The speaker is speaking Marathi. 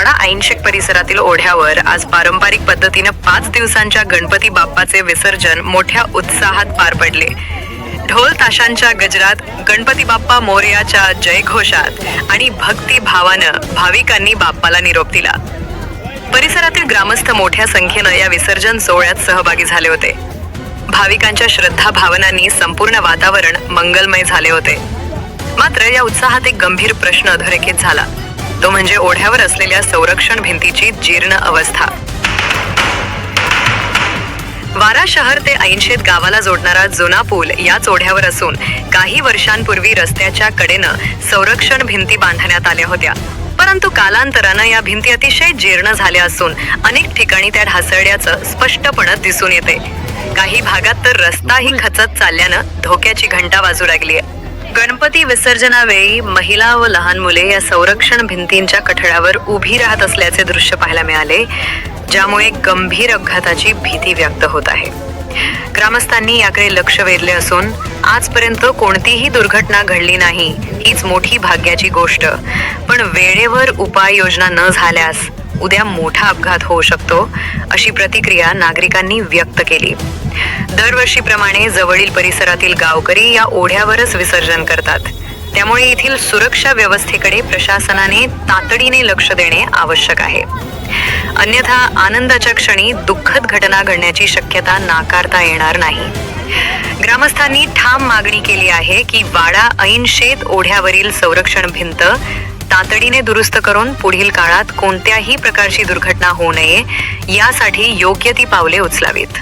वाडा ऐनशेक परिसरातील ओढ्यावर आज पारंपरिक पद्धतीनं पाच दिवसांच्या गणपती बाप्पाचे विसर्जन मोठ्या उत्साहात पार पडले. ढोल ताशांच्या गजरात गणपती बाप्पा मोर्याच्या जयघोषात आणि भक्ती भावानं भाविकांनी बाप्पाला निरोप दिला. परिसरातील ग्रामस्थ मोठ्या संख्येनं या विसर्जन सोहळ्यात सहभागी झाले होते. भाविकांच्या श्रद्धा भावनांनी संपूर्ण वातावरण मंगलमय झाले होते. मात्र या उत्साहात एक गंभीर प्रश्न अधोरेखित झाला. तो म्हणजे ओढ्यावर असलेल्या संरक्षण भिंतीची जीर्ण अवस्था. वारा शहर ते ऐनशेत गावाला जोडणारा जुना पूल याच ओढ्यावर असून काही वर्षांपूर्वी रस्त्याच्या कडेनं संरक्षण भिंती बांधण्यात आल्या होत्या. परंतु कालांतरानं या भिंती अतिशय जीर्ण झाल्या असून अनेक ठिकाणी त्या ढासळल्याचं स्पष्टपणे दिसून येते. काही भागात तर रस्ताही खचत चालल्यानं धोक्याची घंटा वाजू लागली गणपती विसर्जनावेळी महिला व लहान मुले या संरक्षण भिंतींच्या कठड्यावर उभी राहत असल्याचे दृश्य पाहायला मिळाले ज्यामुळे गंभीर अपघाताची भीती व्यक्त होत आहे. ग्रामस्थांनी याकडे लक्ष वेधले असून आजपर्यंत कोणतीही दुर्घटना घडली नाही हीच मोठी भाग्याची गोष्ट. पण वेळेवर उपाययोजना न झाल्यास उद्या मोठा अपघात होऊ शकतो अशी प्रतिक्रिया नागरिकांनी व्यक्त केली. दरवर्षीप्रमाणे जवळील परिसरातील गावकरी या ओढ्यावरच विसर्जन करतात. त्यामुळे येथील सुरक्षा व्यवस्थेकडे प्रशासनाने तातडीने लक्ष देणे आवश्यक आहे. अन्यथा आनंदाच्या क्षणी दुःखद घटना घडण्याची शक्यता नाकारता येणार नाही. ग्रामस्थांनी ठाम मागणी केली आहे की वाडा ऐन शेत ओढ्यावरील संरक्षण भिंत तातडीने दुरुस्त करून पुढील काळात कोणत्याही प्रकारची दुर्घटना होऊ नये यासाठी योग्य ती पावले उचलावीत.